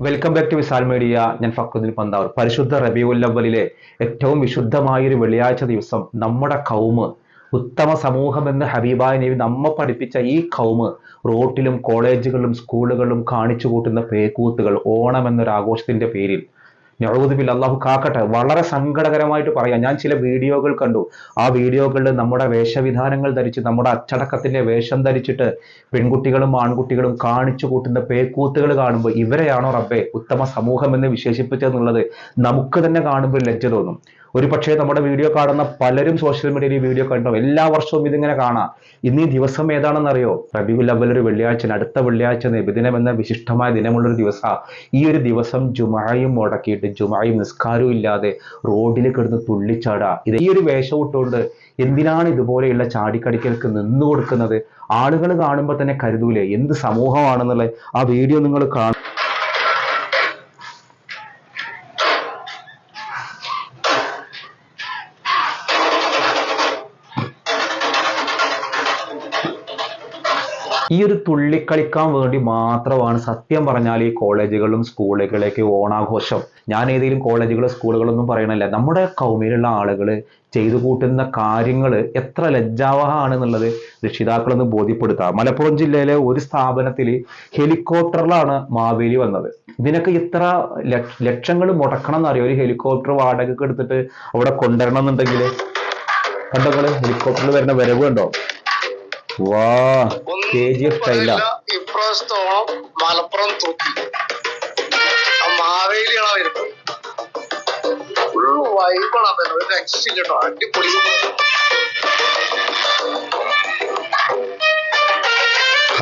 Welcome back to Wisal media ഞാൻ ഫക്രുദ്ദീൻ പന്താവൂർ. പരിശുദ്ധ റബിയുല്ലവലിലെ ഏറ്റവും വിശുദ്ധമായ ഒരു വെള്ളിയാഴ്ച ദിവസം നമ്മുടെ കൗമ് ഉത്തമ സമൂഹം എന്ന് ഹബീബായ നബി നമ്മെ പഠിപ്പിച്ച ഈ കൗമ് റോട്ടിലും കോളേജുകളിലും സ്കൂളുകളിലും കാണിച്ചു കൂട്ടുന്ന പേക്കൂത്തുകൾ ഓണം എന്നൊരു ആഘോഷത്തിന്റെ പേരിൽ ഞഴുതുബിൽ അള്ളാഹു കാക്കട്ടെ. വളരെ സങ്കടകരമായിട്ട് പറയാം. ഞാൻ ചില വീഡിയോകൾ കണ്ടു. ആ വീഡിയോകളിൽ നമ്മുടെ വേഷവിധാനങ്ങൾ ധരിച്ച് നമ്മുടെ അച്ചടക്കത്തിന്റെ വേഷം ധരിച്ചിട്ട് പെൺകുട്ടികളും ആൺകുട്ടികളും കാണിച്ചു കൂട്ടുന്ന പേക്കൂത്തുകൾ കാണുമ്പോൾ ഇവരെയാണോ റബ്ബെ ഉത്തമ സമൂഹം എന്ന് വിശേഷിപ്പിച്ചതെന്നുള്ളത് നമുക്ക് തന്നെ കാണുമ്പോൾ ലജ്ജ തോന്നും. ഒരു പക്ഷേ നമ്മുടെ വീഡിയോ കാണുന്ന പലരും സോഷ്യൽ മീഡിയയിൽ ഈ വീഡിയോ കണ്ടോ എല്ലാ വർഷവും ഇതിങ്ങനെ കാണാം. ഇന്ന് ഈ ദിവസം ഏതാണെന്നറിയോ? റബിയുൽ അവൽ ഒരു വെള്ളിയാഴ്ച അടുത്ത വെള്ളിയാഴ്ച നിബിദിനം എന്ന വിശിഷ്ടമായ ദിനമുള്ളൊരു ദിവസം. ഈ ഒരു ദിവസം ജുമായും മുടക്കിയിട്ട് ജുമായും നിസ്കാരവും ഇല്ലാതെ റോഡിൽ കിടന്ന് തുള്ളിച്ചാടുക ഇത് ഈ ഒരു വേഷം ഇട്ടുകൊണ്ട് എന്തിനാണ് ഇതുപോലെയുള്ള ചാടിക്കടിക്കൽക്ക് നിന്നു കൊടുക്കുന്നത്? ആളുകൾ കാണുമ്പോൾ തന്നെ കരുതൂലേ? എന്ത് സമൂഹമാണെന്നുള്ള ആ വീഡിയോ നിങ്ങൾ കാണും. ഈ ഒരു തുള്ളിക്കളിക്കാൻ വേണ്ടി മാത്രമാണ് സത്യം പറഞ്ഞാൽ ഈ കോളേജുകളും സ്കൂളുകളിലേക്ക് ഓണാഘോഷം. ഞാൻ ഏതെങ്കിലും കോളേജുകളോ സ്കൂളുകളൊന്നും പറയണല്ല. നമ്മുടെ കൗമിലുള്ള ആളുകൾ ചെയ്തു കൂട്ടുന്ന കാര്യങ്ങൾ എത്ര ലജ്ജാവഹാണെന്നുള്ളത് രക്ഷിതാക്കളൊന്ന് ബോധ്യപ്പെടുത്തുക മലപ്പുറം ജില്ലയിലെ ഒരു സ്ഥാപനത്തിൽ ഹെലികോപ്റ്ററിലാണ് മാവേലി വന്നത്. ഇതിനൊക്കെ ഇത്ര ലക്ഷങ്ങൾ മുടക്കണം എന്നറിയോ? ഒരു ഹെലികോപ്റ്റർ വാടകയ്ക്ക് എടുത്തിട്ട് അവിടെ കൊണ്ടുവരണം എന്നുണ്ടെങ്കിൽ കണ്ടോ ഹെലികോപ്റ്ററിൽ വരുന്ന വരവ് കണ്ടോ? വാ കെ ജി എഫ് സ്റ്റൈല ഇപ്രാവശ്യത്തെ ഓണം മലപ്പുറം തൂക്കി മാവേലിയാണ് വരുന്നത്? ഫുൾ വൈബാണ് അപ്പൊ ഒരു രക്ഷയില്ല കേട്ടോ. അടിപൊളി.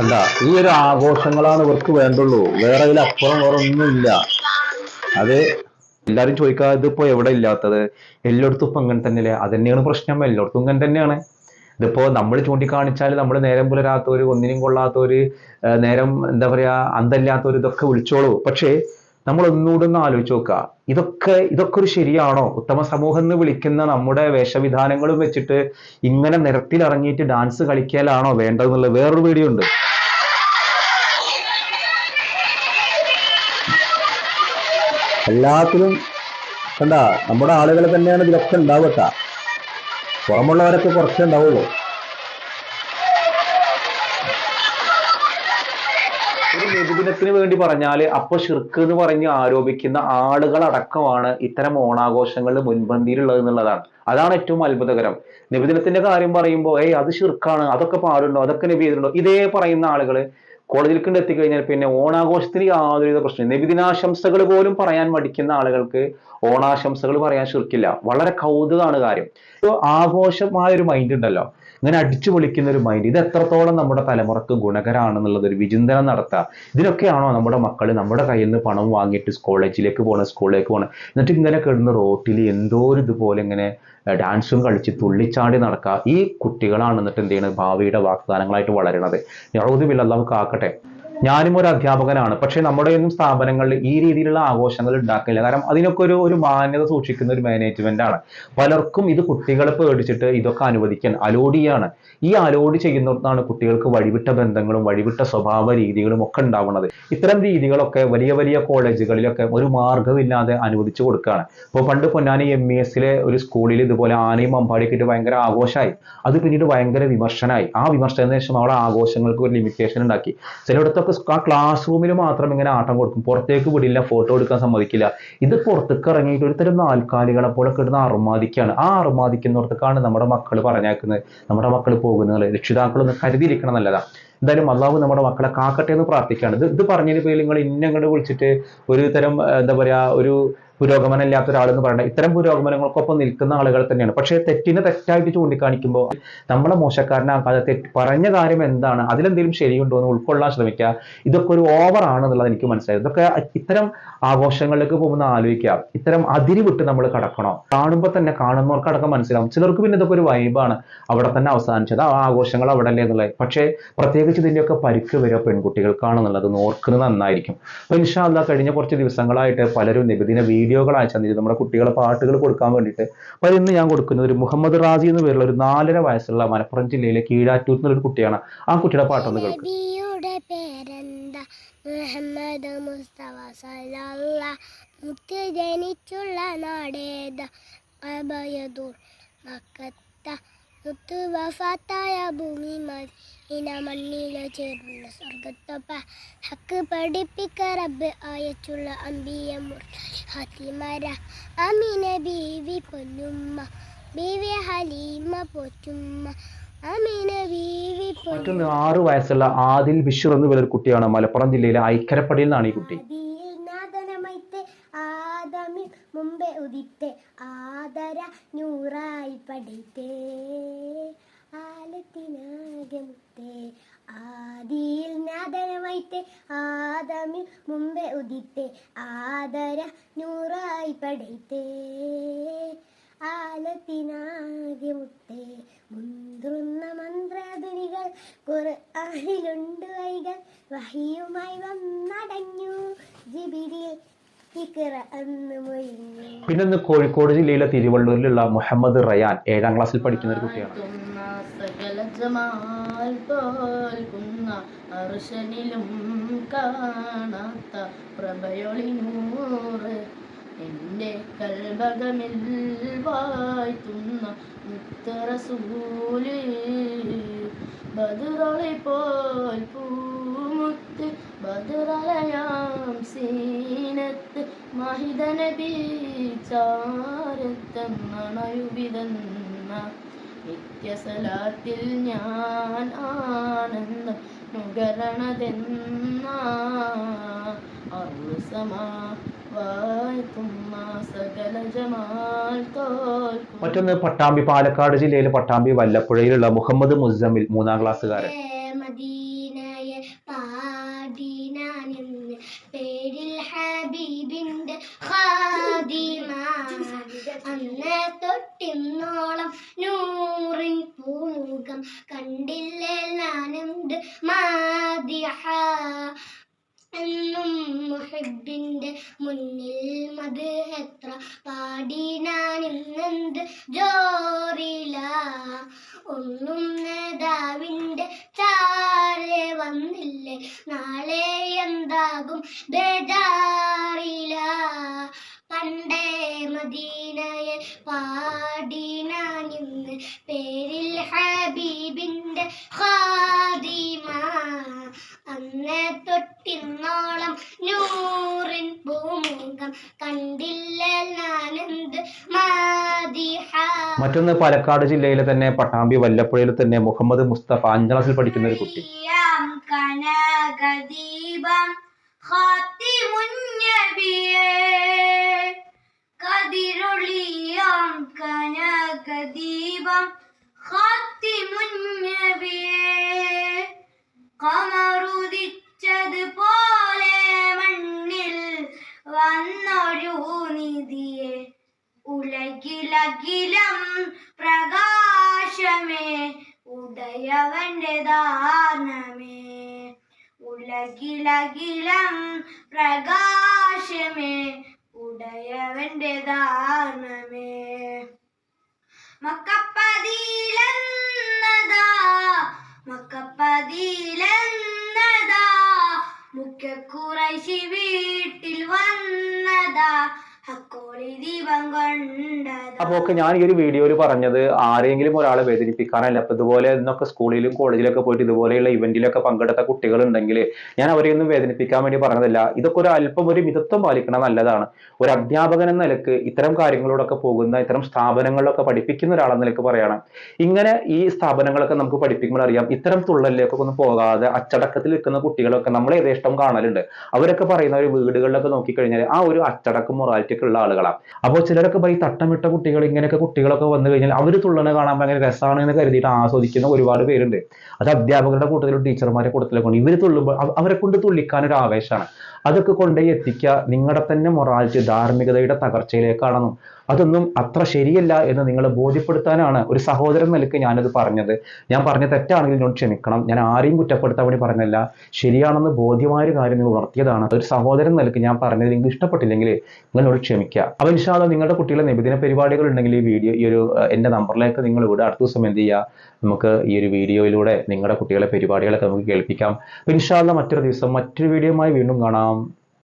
അല്ല ഈ ഒരു ആഘോഷങ്ങളാണ് ഇവർക്ക് വേണ്ടുള്ളൂ. വേറെ ഇതിലപ്പുറം വേറെ ഒന്നുമില്ല അത് എല്ലാരും ചോദിക്കാതെ ഇതിപ്പോ എവിടെ ഇല്ലാത്തത്? എല്ലായിടത്തും ഇപ്പൊ അങ്ങനെ തന്നെയല്ലേ? അത് തന്നെയാണ് പ്രശ്നം. എല്ലായിടത്തും ഇങ്ങനെ തന്നെയാണ്. ഇതിപ്പോ നമ്മൾ ചൂണ്ടിക്കാണിച്ചാൽ നമ്മൾ നേരം പുലരാത്തവര് ഒന്നിനും കൊള്ളാത്തവര് നേരം എന്താ പറയാ അന്തല്ലാത്തവര് ഇതൊക്കെ വിളിച്ചോളൂ. പക്ഷേ നമ്മൾ ഒന്നുകൂടെ ഒന്ന് ആലോചിച്ച് നോക്കുക ഇതൊക്കെ ഇതൊക്കെ ഒരു ശരിയാണോ? ഉത്തമ സമൂഹം എന്ന് വിളിക്കുന്ന നമ്മുടെ വേഷവിധാനങ്ങളും വെച്ചിട്ട് ഇങ്ങനെ നിരത്തിലിറങ്ങിയിട്ട് ഡാൻസ് കളിക്കലാണോ വേണ്ടതെന്നുള്ള വേറൊരു വീഡിയോ ഉണ്ട്. എല്ലാത്തിലും കണ്ട നമ്മുടെ ആളുകളെ തന്നെയാണ് ഇതിലൊക്കെ ഉണ്ടാവട്ട പുറമുള്ളവരൊക്കെ കുറച്ചേ ഉണ്ടാവുള്ളൂ. ഒരു വേണ്ടി പറഞ്ഞാൽ അപ്പൊ ഷിർക്ക് എന്ന് പറഞ്ഞ് ആരോപിക്കുന്ന ആളുകളടക്കമാണ് ഇത്തരം ഓണാഘോഷങ്ങളിൽ മുൻപന്തിയിലുള്ളത് എന്നുള്ളതാണ്. അതാണ് ഏറ്റവും അത്ഭുതകരം. നിബിദിനത്തിന്റെ കാര്യം പറയുമ്പോൾ ഏയ് അത് ഷിർക്കാണ് അതൊക്കെ പാടുണ്ടോ അതൊക്കെ നബി ചെയ്തിട്ടുണ്ടോ? ഇതേ പറയുന്ന ആളുകൾ കോളേജിലേക്ക് കൊണ്ട് എത്തിക്കഴിഞ്ഞാൽ പിന്നെ ഓണാഘോഷത്തിന് യാതൊരുവിധ പ്രശ്നം നബിദിനാശംസകൾ പോലും പറയാൻ മടിക്കുന്ന ആളുകൾക്ക് ഓണാശംസകൾ പറയാൻ ശുക്കില്ല വളരെ കൗതുകമാണ് കാര്യം. ആഘോഷമായ ഒരു മൈൻഡ് ഉണ്ടല്ലോ. ഇങ്ങനെ അടിച്ചു പൊളിക്കുന്ന ഒരു മൈൻഡ് ഇത് എത്രത്തോളം നമ്മുടെ തലമുറയ്ക്ക് ഗുണകരമാണെന്നുള്ളത് ഒരു വിചിന്തനം നടത്തുക ഇതിനൊക്കെയാണോ നമ്മുടെ മക്കൾ നമ്മുടെ കയ്യിൽ നിന്ന് പണം വാങ്ങിയിട്ട് കോളേജിലേക്ക് പോകണം സ്കൂളിലേക്ക് പോകണം എന്നിട്ട് ഇങ്ങനെ കിടന്ന് റോട്ടിൽ എന്തോ ഒരു ഇതുപോലെ ഇങ്ങനെ ഡാൻസും കളിച്ച് തുള്ളിച്ചാടി നടക്കുക ഈ കുട്ടികളാണ് എന്നിട്ട് എന്ത് ചെയ്യുന്നത് ഭാവിയുടെ വാഗ്ദാനങ്ങളായിട്ട് വളരണത്. യഹൂദിബില്ല അള്ളാഹു കാക്കട്ടെ. ഞാനും ഒരു അധ്യാപകനാണ്. പക്ഷെ നമ്മുടെ ഒന്നും സ്ഥാപനങ്ങളിൽ ഈ രീതിയിലുള്ള ആഘോഷങ്ങൾ ഉണ്ടാക്കില്ല. കാരണം അതിനൊക്കെ ഒരു ഒരു മാന്യത സൂക്ഷിക്കുന്ന ഒരു മാനേജ്മെന്റ് ആണ്. പലർക്കും ഇത് കുട്ടികളെ പേടിച്ചിട്ട് ഇതൊക്കെ അനുവദിക്കാൻ അലോടിയാണ് ഈ അലോഡ് ചെയ്യുന്നിടത്താണ് കുട്ടികൾക്ക് വഴിവിട്ട ബന്ധങ്ങളും വഴിവിട്ട സ്വഭാവ രീതികളും ഒക്കെ ഉണ്ടാവുന്നത്. ഇത്തരം രീതികളൊക്കെ വലിയ വലിയ കോളേജുകളിലൊക്കെ ഒരു മാർഗമില്ലാതെ അനുവദിച്ചു കൊടുക്കുകയാണ്. ഇപ്പോൾ പണ്ട് പൊന്നാനി എം ഇ എസിലെ ഒരു സ്കൂളിൽ ഇതുപോലെ ആനയും അമ്പാടിയൊക്കെ ഭയങ്കര ആഘോഷമായി അത് പിന്നീട് ഭയങ്കര വിമർശനമായി ആ വിമർശനത്തിന് ശേഷം അവിടെ ആഘോഷങ്ങൾക്ക് ഒരു ലിമിറ്റേഷൻ ഉണ്ടാക്കി. ചിലയിടത്തൊക്കെ ആ ക്ലാസ് റൂമിൽ മാത്രം ഇങ്ങനെ ആട്ടം കൊടുക്കും. പുറത്തേക്ക് വിടില്ല ഫോട്ടോ എടുക്കാൻ സമ്മതിക്കില്ല. ഇത് പുറത്തേക്ക് ഇറങ്ങിയിട്ട് ഒരു തരം നാൽക്കാലികളെ പോലെ കിടന്ന് അറുമാദിക്കാണ്. ആ അറുമാദിക്കുന്നിടത്തേക്കാണ് നമ്മുടെ മക്കൾ പറഞ്ഞേക്കുന്നത്. നമ്മുടെ മക്കൾ പോകുന്നത്. രക്ഷിതാക്കളൊന്ന് കരുതിയിരിക്കണം നല്ലതാ. എന്തായാലും അള്ളാഹു നമ്മുടെ മക്കളെ കാക്കട്ടെ എന്ന് പ്രാർത്ഥിക്കുകയാണ്. ഇത് ഇത് പറഞ്ഞതിന് പേരിൽ നിങ്ങൾ ഇന്നങ്ങോട്ട് വിളിച്ചിട്ട് ഒരു തരം എന്താ പറയാ ഒരു പുരോഗമനം ഇല്ലാത്ത ഒരാളെന്ന് പറയണ്ട. ഇത്തരം പുരോഗമനങ്ങൾക്കൊപ്പം നിൽക്കുന്ന ആളുകൾ തന്നെയാണ്. പക്ഷേ തെറ്റിനെ തെറ്റായിട്ട് ചൂണ്ടിക്കാണിക്കുമ്പോൾ നമ്മളെ മോശക്കാരനാക്കാതെ തെറ്റ് പറഞ്ഞ കാര്യം എന്താണ്? അതിലെന്തെങ്കിലും ശരിയുണ്ടോ എന്ന് ഉൾക്കൊള്ളാൻ ശ്രമിക്കുക. ഇതൊക്കെ ഒരു ഓവർ ആണെന്നുള്ളത് എനിക്ക് മനസ്സിലായത് ഇതൊക്കെ ഇത്തരം ആഘോഷങ്ങളിലേക്ക് പോകുന്ന ആലോചിക്കുക. ഇത്തരം അതിരി വിട്ട് നമ്മൾ കടക്കണോ. കാണുമ്പോൾ തന്നെ കാണുന്നവർക്കടക്കം മനസ്സിലാവും. ചിലർക്ക് പിന്നെ ഇതൊക്കെ ഒരു വൈബാണ് അവിടെ തന്നെ അവസാനിച്ചത്. ആ ആഘോഷങ്ങൾ അവിടെ അല്ലേ എന്നുള്ളത്. പക്ഷേ പ്രത്യേകിച്ച് ഇതിന്റെയൊക്കെ പരിക്ക് വരിക പെൺകുട്ടികൾക്കാണെന്നുള്ളത് ഓർക്കുന്നത് നന്നായിരിക്കും. അപ്പൊ ഇൻഷാല്ല കഴിഞ്ഞ കുറച്ച് ദിവസങ്ങളായിട്ട് പലരും നിബിദിന വീഡിയോകൾ അയച്ചു നമ്മുടെ കുട്ടികളെ പാട്ടുകൾ കൊടുക്കാൻ വേണ്ടിയിട്ട്. അപ്പൊ ഇന്ന് ഞാൻ കൊടുക്കുന്നത് ഒരു മുഹമ്മദ് റാജി എന്ന് പേരുള്ള ഒരു നാലര വയസ്സുള്ള മലപ്പുറം ജില്ലയിലെ കീഴാറ്റൂർ എന്നൊരു കുട്ടിയാണ് ആ കുട്ടിയുടെ പാട്ടൊന്ന് കേൾക്കും. മുഹമ്മദ് ജനിച്ചുള്ള മക്കത്ത. മുത്ത് വഫാത്തായ ഭൂമി മദീന മണ്ണിലെ ചേർന്ന സ്വർഗത്തൊപ്പ ഹക്ക് പഠിപ്പിക്ക റബ്ബ് അയച്ചുള്ള അമ്പിയ ഹത്തിമര അമിന ബീവി പൊന്നുമ്മ ബീവി ഹലീമ പോറ്റുമ്മ. അമീന ബീവി മറ്റൊന്ന് ആറ് വയസ്സുള്ള ആദിൽ ബിഷർ എന്ന് ഒരു കുട്ടിയാണ് മലപ്പുറം ജില്ലയിലെ ഐക്കരപ്പടിയിൽ നിന്നാണ് ഈ കുട്ടി ആദിയിൽ നാദനമൈത്തെ ആദമിൽ മുമ്പേ ഉദിത്തെ ആദര നൂറായി പഠിത്തേ ആലത്തിനാകെ മുത്തേ ആദിയിൽ നാദനമൈത്തെ ആദമിൽ മുമ്പേ ഉദിത്തേ. ആദര നൂറായി പഠിത്തേ ആലത്തിനാകെ മുത്തേ മുന്തുന്ന മന്ത്രധ്വനികൾ ഖുർആനിലുണ്ട് വൈകൾ വഹിയുമായി വന്നടഞ്ഞു. ജിബിരിൽ ഇഖ്റ ഇന്ന് കോഴിക്കോട് ജില്ലയിലെ തിരുവള്ളൂരിലുള്ള മുഹമ്മദ് റയാൻ ഏഴാം ക്ലാസ്സിൽ പഠിക്കുന്ന ഒരു കുട്ടിയാണ്. അർശനിലും കാണാത്ത പ്രഭയൊളി നൂറ്. എന്റെ കൽഭകമിൽ വായ്ത്തുന്ന മുത്തറസൂൽ. ബദുറൊളി പോൽ പൂമുത്ത് ബദുറലയാം സീനത്ത് മഹിതന ബീച്ചാരത്തണയുവിതന്ന നിത്യസലാത്തിൽ ഞാൻ ആനന്ദ നുകരണതെന്ന മറ്റൊന്ന് പട്ടാമ്പി പാലക്കാട് ജില്ലയിലെ പട്ടാമ്പി വല്ലപ്പുഴയിലുള്ള മുഹമ്മദ് മുസമ്മിൽ മൂന്നാം ക്ലാസ്സുകാരൻ. തൊട്ടിന്നോളം നൂറിൻ പൂമുഖം കണ്ടില്ലേ നാനുണ്ട് മാദിഹ എന്നും മുഹബിന്റെ മുന്നിൽ മത് എത്ര പാടി നാനിന്നെന്ത് ജോറില? ഒന്നും നേതാവിന്റെ ചാരെ വന്നില്ലേ? നാളെ എന്താകും ബേജാറില? പണ്ടേ മദീനയെ പേരിൽ ഹബീബിന്റെ ഖാദിമ. അന്ന് തൊട്ടിന്നോളം നൂറിൻ പൂമുഖം കണ്ടില്ല നാനന്ദ് മാതിഹ മറ്റൊന്ന് പാലക്കാട് ജില്ലയിലെ തന്നെ പട്ടാമ്പി വല്ലപ്പുഴയിൽ തന്നെ മുഹമ്മദ് മുസ്തഫ അഞ്ചാം ക്ലാസ്സിൽ പഠിക്കുന്ന ഒരു കുട്ടി. ഖാത്തിമുന്നബിയേ കതിരൊളിയാം കനകദീപം ഹാത്തിമുന്നവിയേ കമറുദിച്ചത് പോലെ മണ്ണിൽ വന്നൊരു നിധിയെ. ഉലകിലകിലം പ്രകാശമേ ഉദയവന്റെ ദാനമേ. ഉലകിലകിലം പ്രകാശമേ ഉദയവന്റെ ദാനമേ മക്കപ്പതിയിലെന്നതാ മക്കപ്പതിയിലെന്നതാ മുഖ്യ വീട്ടിൽ വന്നതാ. ഹക്കോളി ദീപം കൊണ്ടതാ. അപ്പൊ ഒക്കെ ഞാൻ ഈ ഒരു വീഡിയോയിൽ പറഞ്ഞത് ആരെങ്കിലും ഒരാളെ വേദനിപ്പിക്കാനല്ല. അപ്പൊ ഇതുപോലെ ഇന്നൊക്കെ സ്കൂളിലും കോളേജിലൊക്കെ പോയിട്ട് ഇതുപോലെയുള്ള ഇവന്റിലൊക്കെ പങ്കെടുത്ത കുട്ടികൾ ഉണ്ടെങ്കിൽ ഞാൻ അവരെയൊന്നും വേദനിപ്പിക്കാൻ വേണ്ടി പറഞ്ഞതല്ല. ഇതൊക്കെ ഒരു അല്പം ഒരു മിതത്വം പാലിക്കണം നല്ലതാണ്. ഒരു അധ്യാപകൻ എന്ന നിലയ്ക്ക് ഇത്തരം കാര്യങ്ങളോടൊക്കെ പോകുന്ന ഇത്തരം സ്ഥാപനങ്ങളിലൊക്കെ പഠിപ്പിക്കുന്ന ഒരാളെന്ന നിലയ്ക്ക് പറയണം. ഇങ്ങനെ ഈ സ്ഥാപനങ്ങളൊക്കെ നമുക്ക് പഠിപ്പിക്കുമ്പോൾ അറിയാം ഇത്തരം തുള്ളലിലേക്കൊക്കെ ഒന്നും പോകാതെ അച്ചടക്കത്തിൽ നിൽക്കുന്ന കുട്ടികളൊക്കെ നമ്മളെ യഥേഷ്ടം കാണലുണ്ട്. അവരൊക്കെ പറയുന്ന ഒരു വീടുകളിലൊക്കെ നോക്കിക്കഴിഞ്ഞാൽ ആ ഒരു അച്ചടക്കം മൊറാലിറ്റി ഒക്കെ ഉള്ള ആളുകളാണ്. അപ്പോൾ ചിലരൊക്കെ ഈ തട്ടമിട്ട കുട്ടികൾ ഇങ്ങനെയൊക്കെ കുട്ടികളൊക്കെ വന്നു കഴിഞ്ഞാൽ അവർ തുള്ളണ കാണാൻ ഭയങ്കര രസമാണ് എന്ന് കരുതിയിട്ട് ആസ്വദിക്കുന്ന ഒരുപാട് പേരുണ്ട്. അത് അധ്യാപകരുടെ കൂട്ടത്തിലും ടീച്ചർമാരെ കൂട്ടത്തിലൊക്കെ ഇവർ തുള്ളുമ്പോൾ അവ- അവരെ കൊണ്ട് തുള്ളിക്കാൻ ഒരു ആവേശമാണ്. അതൊക്കെ കൊണ്ടുപോയി എത്തിക്കുക നിങ്ങളുടെ തന്നെ മൊറാലിറ്റി ധാർമ്മികതയുടെ തകർച്ചയിലേക്കാണെന്നും അതൊന്നും അത്ര ശരിയല്ല എന്ന് നിങ്ങളെ ബോധ്യപ്പെടുത്താനാണ് ഒരു സഹോദരൻ നിലയ്ക്ക് ഞാനത് പറഞ്ഞത്. ഞാൻ പറഞ്ഞ തെറ്റാണെങ്കിൽ എന്നോട് ക്ഷമിക്കണം. ഞാൻ ആരെയും കുറ്റപ്പെടുത്താൻ വേണ്ടി പറഞ്ഞല്ല ശരിയാണെന്ന് ബോധ്യമായ ഒരു കാര്യം നിങ്ങൾ ഉണർത്തിയതാണ്. ഒരു സഹോദരൻ നിലയ്ക്ക് ഞാൻ പറഞ്ഞത് നിങ്ങൾക്ക് ഇഷ്ടപ്പെട്ടില്ലെങ്കിൽ നിങ്ങൾ നിങ്ങളോട് ക്ഷമിക്കുക. അപ്പൊ ഇൻഷാല്ല നിങ്ങളുടെ കുട്ടികളെ നബിദിന പരിപാടികൾ ഉണ്ടെങ്കിൽ ഈ വീഡിയോ ഈ ഒരു എന്റെ നമ്പറിലേക്ക് നിങ്ങൾ ഇവിടെ അടുത്ത ദിവസം എന്ത് ചെയ്യുക നമുക്ക് ഈ ഒരു വീഡിയോയിലൂടെ നിങ്ങളുടെ കുട്ടികളെ പരിപാടികളൊക്കെ നമുക്ക് കേൾപ്പിക്കാം. അപ്പൊ ഇൻഷാല്ല മറ്റൊരു ദിവസം മറ്റൊരു വീഡിയോയുമായി വീണ്ടും കാണാം.